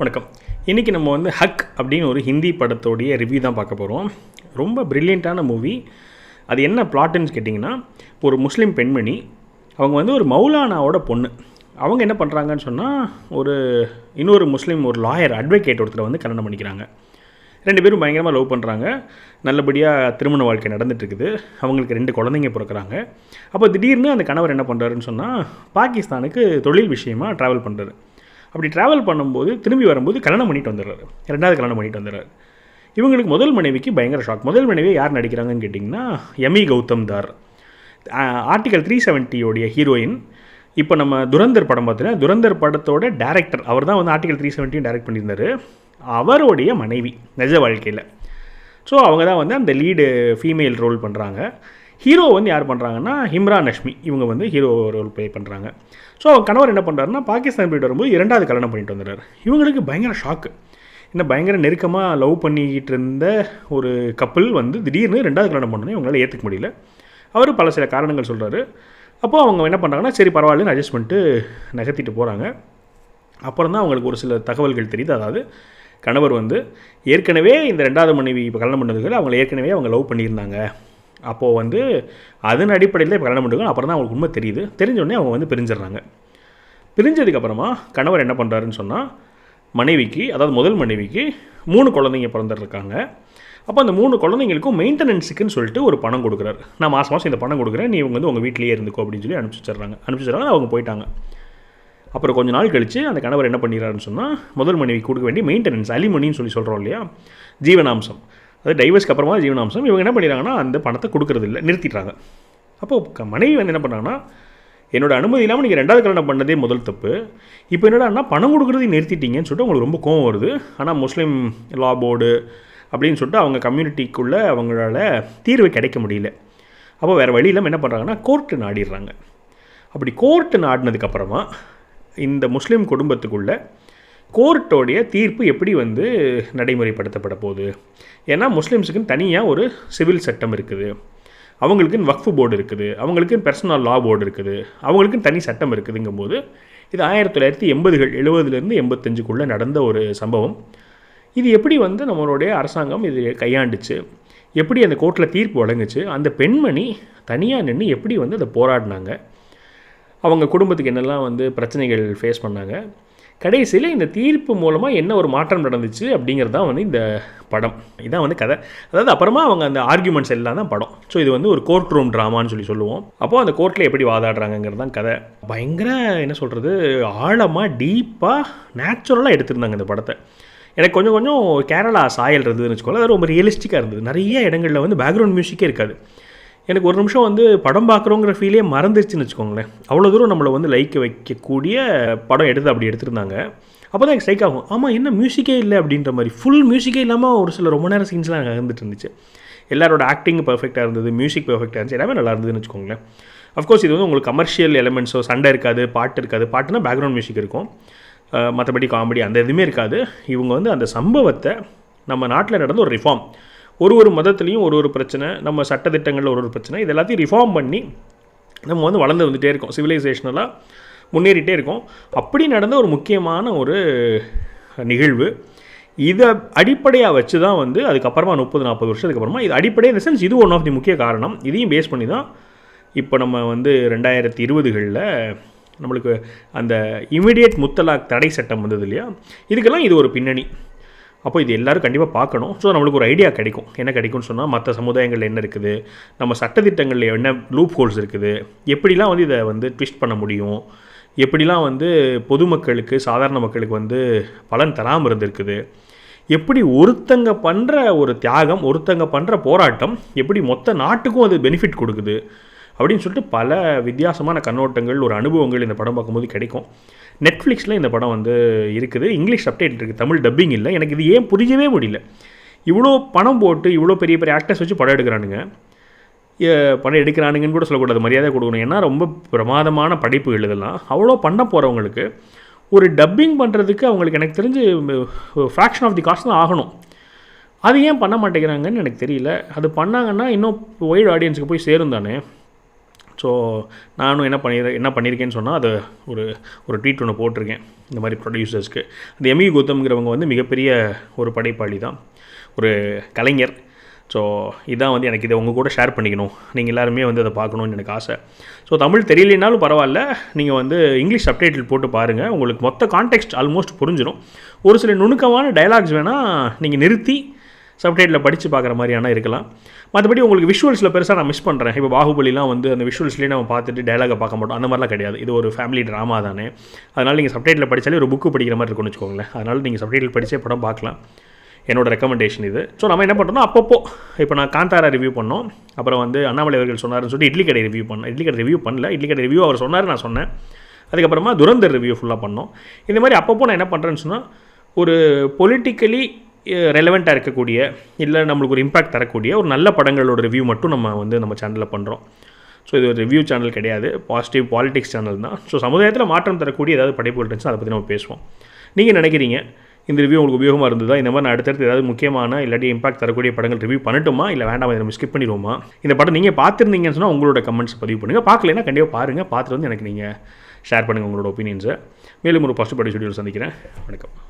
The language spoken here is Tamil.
வணக்கம். இன்றைக்கி நம்ம வந்து ஹக் அப்படின்னு ஒரு ஹிந்தி படத்தோடைய ரிவ்யூ தான் பார்க்க போகிறோம் ரொம்ப ப்ரில்லியண்ட்டான மூவி அது என்ன பிளாட்டுன்னு கேட்டிங்கன்னா ஒரு முஸ்லீம் பெண்மணி அவங்க வந்து ஒரு மௌலானாவோட பொண்ணு. அவங்க என்ன பண்ணுறாங்கன்னு சொன்னால் ஒரு இன்னொரு முஸ்லீம் ஒரு லாயர் அட்வொகேட் ஒருத்தரை வந்து கல்யாணம் பண்ணிக்கிறாங்க. ரெண்டு பேரும் பயங்கரமாக லவ் பண்ணுறாங்க நல்லபடியாக திருமண வாழ்க்கை நடந்துகிட்ருக்குது அவங்களுக்கு ரெண்டு குழந்தைங்க பிறக்கிறாங்க. அப்போ திடீர்னு அந்த கணவர் என்ன பண்ணுறாருன்னு சொன்னால் பாகிஸ்தானுக்கு தொழில் விஷயமாக ட்ராவல் பண்ணுறாரு அப்படி ட்ராவல் பண்ணும்போது திரும்பி வரும்போது கல்யாணம் பண்ணிட்டு வந்துடுறாரு. ரெண்டாவது கல்யாணம் பண்ணிட்டு வந்துடுறாரு. இவங்களுக்கு முதல் மனைவிக்கு பயங்கர ஷாக் முதல் மனைவி யார் நடிக்கிறாங்கன்னு கேட்டிங்கன்னா எமி கௌதம் தார். ஆர்டிகல் த்ரீ செவன்ட்டியோடைய ஹீரோயின் இப்போ நம்ம துரந்தர் படம் பார்த்தீங்கன்னா துரந்தர் படத்தோட டேரக்டர் அவர் தான் வந்து ஆர்டிகல் த்ரீ செவன்ட்டியும் டேரக்ட் பண்ணியிருந்தார். அவருடைய மனைவி நிஜ வாழ்க்கையில். ஸோ அவங்க தான் வந்து அந்த லீடு ஃபீமேல் ரோல் பண்ணுறாங்க ஹீரோ வந்து யார் பண்ணுறாங்கன்னா ஹிம்ரான் நஷ்மி இவங்க வந்து ஹீரோ ரோல் ப்ளே பண்ணுறாங்க ஸோ அவங்க கணவர் என்ன பண்ணுறாருன்னா பாகிஸ்தான் போயிட்டு வரும்போது இரண்டாவது கல்யாணம் பண்ணிட்டு வந்துடுறாரு. இவங்களுக்கு பயங்கர ஷாக்கு என்ன பயங்கர நெருக்கமாக லவ் பண்ணிக்கிட்டு இருந்த ஒரு கப்பல் வந்து திடீர்னு ரெண்டாவது கல்யாணம் பண்ணணும் இவங்களால ஏற்றுக்க முடியல. அவர் பல சில காரணங்கள் சொல்கிறாரு அப்போது அவங்க என்ன பண்ணுறாங்கன்னா சரி பரவாயில்லன்னு அட்ஜஸ்ட் பண்ணிட்டு நகர்த்திட்டு போகிறாங்க அப்புறம் தான் அவங்களுக்கு ஒரு சில தகவல்கள் தெரியுது. அதாவது கணவர் வந்து ஏற்கனவே இந்த ரெண்டாவது மனைவி இப்போ கல்யாணம் பண்ணதுக்கு அவங்கள ஏற்கனவே அவங்க லவ் பண்ணியிருந்தாங்க. அப்போது வந்து அதன் அடிப்படையில் இப்போ கல்யாணம் பண்ணுறாங்க அப்புறம் தான் அவங்களுக்கு உண்மை தெரியுது. தெரிஞ்சோடனே அவங்க வந்து பிரிஞ்சிடுறாங்க. பிரிஞ்சதுக்கப்புறமா கணவர் என்ன பண்ணுறாருன்னு சொன்னால் மனைவிக்கு அதாவது முதல் மனைவிக்கு மூணு குழந்தைங்க பிறந்துருக்காங்க அப்போ அந்த மூணு குழந்தைங்களுக்கும் மெயின்டெனன்ஸுக்குன்னு சொல்லிட்டு ஒரு பணம் கொடுக்குறாரு. நான் மாதம் மாதம் இந்த பணம் கொடுக்குறேன். நீ இவங்க வந்து உங்கள் வீட்லேயே இருந்துக்கோ அப்படின்னு சொல்லி அனுப்பிச்சி வச்சிடுறாங்க. அனுப்பிச்சி அவங்க போயிட்டாங்க. அப்புறம் கொஞ்ச நாள் கழித்து அந்த கணவர் என்ன பண்ணிடுறாருன்னு சொன்னால் முதல் மனைவி கொடுக்க வேண்டிய மெயின்டெனன்ஸ் அலிமணின்னு சொல்லி சொல்கிறோம் இல்லையா? ஜீவனாம்சம். அது டைவர்ஸ்க்கு அப்புறமா ஜீவனாம்சம். இவங்க என்ன பண்ணிடுறாங்கன்னா அந்த பணத்தை கொடுக்கறது இல்லை நிறுத்திடுறாங்க அப்போது மனைவி வந்து என்ன பண்ணுறாங்கன்னா என்னோடய அனுமதி இல்லாமல் நீங்கள் ரெண்டாவது கல்யாணம் பண்ணதே முதல் தப்பு. இப்போ என்னடா பணம் கொடுக்குறதையும் நிறுத்திட்டீங்கன்னு சொல்லிட்டு உங்களுக்கு ரொம்ப கோவம் வருது. ஆனால் முஸ்லீம் லா போர்டு அப்படின்னு சொல்லிட்டு அவங்க கம்யூனிட்டிக்குள்ளே அவங்களால தீர்வு கிடைக்க முடியல. அப்போ வேறு வழி இல்லாமல் என்ன பண்ணுறாங்கன்னா கோர்ட்டு நாடிடுறாங்க. அப்படி கோர்ட்டு நாடினதுக்கப்புறமா இந்த முஸ்லீம் குடும்பத்துக்குள்ளே கோர்ட்டோடைய தீர்ப்பு எப்படி வந்து நடைமுறைப்படுத்தப்பட போகுது? ஏன்னா முஸ்லீம்ஸுக்குன்னு தனியாக ஒரு சிவில் சட்டம் இருக்குது. அவங்களுக்குன்னு வக்ஃபு போர்டு இருக்குது. அவங்களுக்குன்னு பர்சனல் லா போர்டு இருக்குது. அவங்களுக்குன்னு தனி சட்டம் இருக்குதுங்கும்போது இது ஆயிரத்தி தொள்ளாயிரத்தி எண்பதுகள் எழுபதுலேருந்து எண்பத்தஞ்சுக்குள்ளே நடந்த ஒரு சம்பவம். இது எப்படி வந்து நம்மளுடைய அரசாங்கம் இது கையாண்டுச்சு? எப்படி அந்த கோர்ட்டில் தீர்ப்பு வழங்குச்சு? அந்த பெண்மணி தனியாக நின்று எப்படி வந்து அதை போராடினாங்க? அவங்க குடும்பத்துக்கு என்னெல்லாம் வந்து பிரச்சனைகள் ஃபேஸ் பண்ணாங்க? கடைசியில் இந்த தீர்ப்பு மூலமாக என்ன ஒரு மாற்றம் நடந்துச்சு அப்படிங்கிறது தான் வந்து இந்த படம். இதான் வந்து கதை. அதாவது அப்புறமா அவங்க அந்த ஆர்குமெண்ட்ஸ் எல்லாம் தான் படம். ஸோ இது வந்து ஒரு கோர்ட் ரூம் ட்ராமான்னு சொல்லி சொல்லுவோம். அப்போது அந்த கோர்ட்டில் எப்படி வாதாடுறாங்கங்கிறது தான் கதை. பயங்கர என்ன சொல்கிறது ஆழமாக டீப்பாக நேச்சுரலாக எடுத்திருந்தாங்க இந்த படத்தை. எனக்கு கொஞ்சம் கொஞ்சம் கேரளா சாயல் இருந்ததுன்னு வச்சுக்கோங்களேன் அது ரொம்ப ரியலிஸ்டிக்காக இருந்தது. நிறைய இடங்களில் வந்து பேக்ரவுண்ட் மியூசிக்கே இருக்காது. எனக்கு ஒரு நிமிஷம் வந்து படம் பார்க்குறோங்கிற ஃபீலே மறந்துருச்சுன்னு வச்சுக்கோங்களேன். அவ்வளோ தூரம் நம்மளை வந்து லைக்க வைக்கக்கூடிய படம் எடுத்து அப்படி எடுத்திருந்தாங்க. அப்போ தான் எனக்கு ஸ்ட்ரைக் ஆகும். ஆமாம் என்ன மியூசிக்கே இல்லை அப்படின்ற மாதிரி. ஃபுல் மியூசிக்கே இல்லாமல் ஒரு சில ரொம்ப நேரம் சீன்ஸ்லாம் அங்கே இருந்துட்டு இருந்துச்சு. எல்லாரோட ஆக்டிங் பர்ஃபெக்டாக இருந்தது மியூசிக் பர்ஃபெக்டாக இருந்துச்சு எல்லாமே நல்லா இருந்ததுன்னு வச்சுக்கோங்களேன். அஃப்கோர்ஸ் இது வந்து உங்களுக்கு கமர்ஷியல் எலமெண்ட்ஸோ சண்டை இருக்காது பாட்டு இருக்காது. பாட்டுனா பேக்ரவுண்ட் மியூசிக் இருக்கும். மற்றபடி காமெடி அந்த எதுவுமே இருக்காது. இவங்க வந்து அந்த சம்பவத்தை நம்ம நாட்டில் நடந்த ஒரு ரிஃபார்ம் ஒரு ஒரு மதத்துலேயும் ஒரு ஒரு பிரச்சனை நம்ம சட்டத்திட்டங்களில் ஒரு ஒரு பிரச்சனை. இது எல்லாத்தையும் ரிஃபார்ம் பண்ணி நம்ம வந்து வளர்ந்து வந்துகிட்டே இருக்கோம். சிவிலைசேஷனலாக முன்னேறிட்டே இருக்கோம். அப்படி நடந்த ஒரு முக்கியமான ஒரு நிகழ்வு. இதை அடிப்படையாக வச்சு தான் வந்து அதுக்கப்புறமா முப்பது நாற்பது வருஷத்துக்கு அப்புறமா இது அடிப்படை இந்த சென்ஸ் இது ஒன் ஆஃப் தி முக்கிய காரணம். இதையும் பேஸ் பண்ணி தான் இப்போ நம்ம வந்து ரெண்டாயிரத்தி இருபதுகளில் நம்மளுக்கு அந்த இமிடியேட் முத்தலாக் தடை சட்டம் வந்தது இல்லையா? இதுக்கெல்லாம் இது ஒரு பின்னணி. அப்போ இது எல்லோரும் கண்டிப்பாக பார்க்கணும். ஸோ நம்மளுக்கு ஒரு ஐடியா கிடைக்கும். என்ன கிடைக்கும்னு சொன்னால் மற்ற சமுதாயங்களில் என்ன இருக்குது? நம்ம சட்டத்திட்டங்களில் என்ன லூப் ஹோல்ஸ் இருக்குது? எப்படிலாம் வந்து இதை வந்து ட்விஸ்ட் பண்ண முடியும்? எப்படிலாம் வந்து பொதுமக்களுக்கு சாதாரண மக்களுக்கு வந்து பலன் தராமல் இருந்திருக்குது? எப்படி ஒருத்தங்க பண்ணுற ஒரு தியாகம் ஒருத்தங்க பண்ணுற போராட்டம் எப்படி மொத்த நாட்டுக்கும் அது பெனிஃபிட் கொடுக்குது? அப்படின்னு சொல்லிட்டு பல வித்தியாசமான கண்ணோட்டங்கள் ஒரு அனுபவங்கள் இந்த படம் பார்க்கும்போது கிடைக்கும். நெட்ஃப்ளிக்ஸில் இந்த படம் வந்து இருக்குது. இங்கிலீஷ் அப்டேட் இருக்குது தமிழ் டப்பிங் இல்லை. எனக்கு இது ஏன் புரியவே முடியல. இவ்வளோ பணம் போட்டு இவ்வளோ பெரிய பெரிய ஆக்டர்ஸ் வச்சு படம் எடுக்கிறானுங்க. படம் எடுக்கிறானுங்கன்னு கூட சொல்லக்கூடாது. மரியாதை கொடுக்கணும். ஏன்னா ரொம்ப பிரமாதமான படைப்புகள் இதெல்லாம் அவ்வளோ பண்ண போகிறவங்களுக்கு ஒரு டப்பிங் பண்ணுறதுக்கு அவங்களுக்கு எனக்கு தெரிஞ்சு ஃப்ராக்ஷன் ஆஃப் தி காஸ்ட் தான் ஆகணும். அது ஏன் பண்ண மாட்டேங்கிறாங்கன்னு எனக்கு தெரியல. அது பண்ணாங்கன்னா இன்னும் ஒய்டு ஆடியன்ஸுக்கு போய் சேரும் தானே. ஸோ நானும் என்ன பண்ணி என்ன பண்ணியிருக்கேன்னு சொன்னால் அது ஒரு ஒரு ட்வீட் ஒன்று போட்டிருக்கேன் இந்த மாதிரி ப்ரொடியூசர்ஸ்க்கு அந்த எம்இ கௌதம்ங்கிறவங்க வந்து மிகப்பெரிய ஒரு படைப்பாளி தான் ஒரு கலைஞர். ஸோ இதான் வந்து எனக்கு இதை உங்கள் கூட ஷேர் பண்ணிக்கணும். நீங்கள் எல்லாருமே வந்து அதை பார்க்கணுன்னு எனக்கு ஆசை. ஸோ தமிழ் தெரியலனாலும் பரவாயில்ல. நீங்கள் வந்து இங்கிலீஷ் சப்டைட்டில் போட்டு பாருங்கள் உங்களுக்கு மொத்த கான்டெக்ட் ஆல்மோஸ்ட் புரிஞ்சிடும் ஒரு சில நுணுக்கமான டைலாக்ஸ் வேணால் நீங்கள் நிறுத்தி சப்டைட்டில் படித்து பார்க்குற மாதிரியான இருக்கலாம். மற்றபடி உங்களுக்கு விஷுவல்ஸில் பெருசாக நான் மிஸ் பண்ணுறேன் இப்போ பாகுபலிலாம் வந்து அந்த விஷுவல்ஸ்லேயே நம்ம பார்த்துட்டு டைலாகை பார்க்க மாட்டோம். அந்த மாதிரிலாம் கிடையாது. இது ஒரு ஃபேமிலி ட்ராமா தானே. அதனால் நீங்கள் சப்டைட்டில் படித்தாலே ஒரு புக்கு படிக்கிற மாதிரி இருக்கும்னு வச்சுக்கோங்களேன். அதனால் நீங்கள் சப்டைட்டில் படித்தே படம் பார்க்கலாம். என்னோட ரெக்கமெண்டேஷன் இது. ஸோ நம்ம என்ன பண்ணுறோம்னா அப்பப்போ இப்போ நான் காந்தாரா ரிவ்யூ பண்ணோம். அப்புறம் வந்து அண்ணாமலை அவர்கள் சொன்னார்னு சொல்லிட்டு இட்லி கடை ரிவ்யூ பண்ணேன் இட்லி கடை ரிவ்யூ பண்ணல. இட்லி கடை ரிவ்யூ அவர் சொன்னார் நான் சொன்னேன். அதுக்கப்புறமா துரந்தர் ரிவ்யூ ஃபுல்லாக பண்ணோம். இந்த மாதிரி அப்பப்போ நான் என்ன பண்ணுறேன்னு சொன்னால் ஒரு பொலிட்டிக்கலி ரெலவெண்ட்டாக இருக்கக்கூடிய இல்லை நம்மளுக்கு ஒரு இம்பாக்ட் தரக்கூடிய ஒரு நல்ல படங்களோட ரிவ்யூ மட்டும் நம்ம வந்து நம்ம சேனலில் பண்ணுறோம் ஸோ இது ஒரு ரிவ்யூ சேனல் கிடையாது. பாசிட்டிவ் பாலிடிக்ஸ் சேனல் தான். ஸோ சமுதாயத்தில் மாற்றம் தரக்கூடிய ஏதாவது படைப்புகள் இருந்துச்சுன்னா அதை பற்றி நம்ம பேசுவோம். நீங்கள் நினைக்கிறீங்க இந்த ரிவ்யூ உங்களுக்கு உபயோகமாக இருந்ததா? இந்த மாதிரி நான் அடுத்தடுத்து ஏதாவது முக்கியமான இல்லாட்டி இம்பாக்ட் தரக்கூடிய படங்கள் ரிவ்யூ பண்ணட்டுமா? இல்லை வேண்டாம் இதை நம்ம ஸ்கிப் பண்ணிடுவோமா? இந்த படம் நீங்கள் பார்த்துருந்தீங்கன்னு சொன்னால் உங்களோட கமெண்ட்ஸ் பதிவு பண்ணுங்கள் பார்க்கலன்னா கண்டிப்பாக பாருங்கள் பார்த்துட்டு வந்து எனக்கு நீங்கள் ஷேர் பண்ணுங்கள் உங்களோட ஒப்பீனியன்ஸை மேலும் ஒரு ஃபஸ்ட் படி ஸ்டுடியோவில் சந்திக்கிறேன். வணக்கம்.